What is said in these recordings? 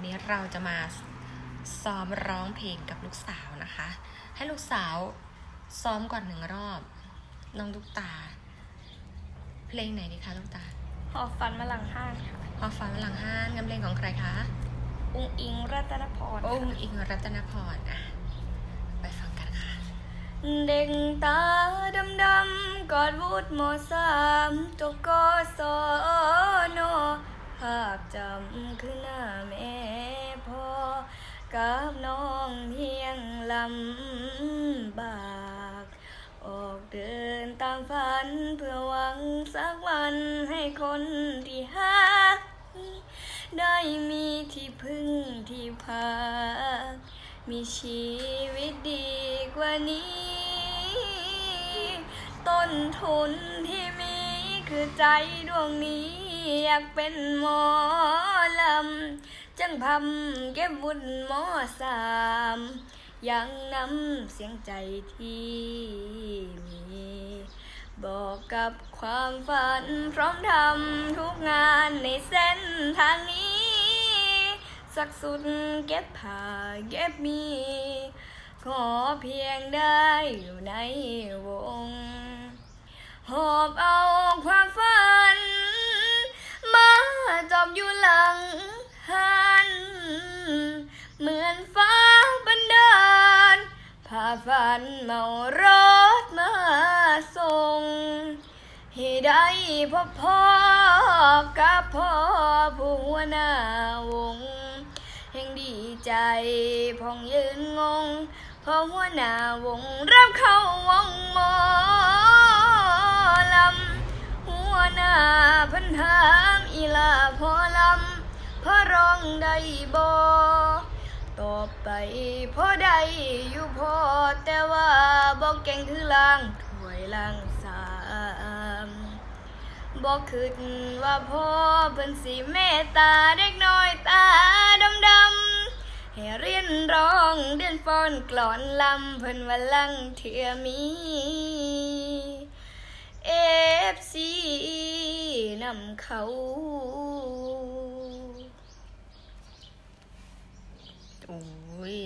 วันนี้เราจะมาซ้อมร้องเพลงกับลูกสาวนะคะ ให้ลูกสาวซ้อมก่อนหนึ่งรอบน้องลูกตา เพลงไหนดีคะลูกตาหอบฝันมาหลังห้างค่ะพอฟังหลังห้านงานเพลงของใครคะอุ้งอิงรัตนพรองค์ค่ะอิงรัตนพรอะไปฟังกันค่ะ เด็กตาดำดำๆกอดวุฒมสามจบกศน ภาพจำคือหน้าแม่พ่อกับน้องเพียงลำบาก ออกเดินตามฝันเพื่อหวังสักวันให้คนที่ฮักได้มีที่พึ่งที่พัก มีชีวิตดีกว่านี้ ต้นทุนที่มีคือใจดวงนี้ อยากเป็นหมอลำ จังพำเก็บบุญหมอสามยังนำเสียงใจที่มี บอกกับความฝันพร้อมทำทุกงานในเส้นทางนี้ สักสุดเก็บผ้าเก็บมี ขอเพียงได้อยู่ในวง หอบเอา ฟ้าบันดาลพาฝันเมารถมาส่งให้ได้พบพ่อกับพ่อผู้หัวหน้าวงแห่งดีใจพองยืนงงเพอหัวหน้าวงรับเข้าวงหมอลำหัวหน้าพันถามอีลาพอลำพ่อร้องได้บ่ ต่อไปพอได้อยู่พอแต่ว่าบอกเก่งคือล่างถวยล่างสามบอกคิดว่าพ่อเพิ่นสิเมตตาเด็กน้อยตาดำดำให้เรียนร้องเดือนฟ้อนกลอนลำเพิ่นว่าลังเถื่อมีเอฟซีนำเขา โอ้ย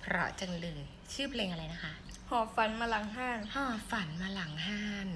เพราะจังเลย ชื่อเพลงอะไรนะคะ หอบฝันมาหลังห้าง ห่อฝันมาหลังห้าน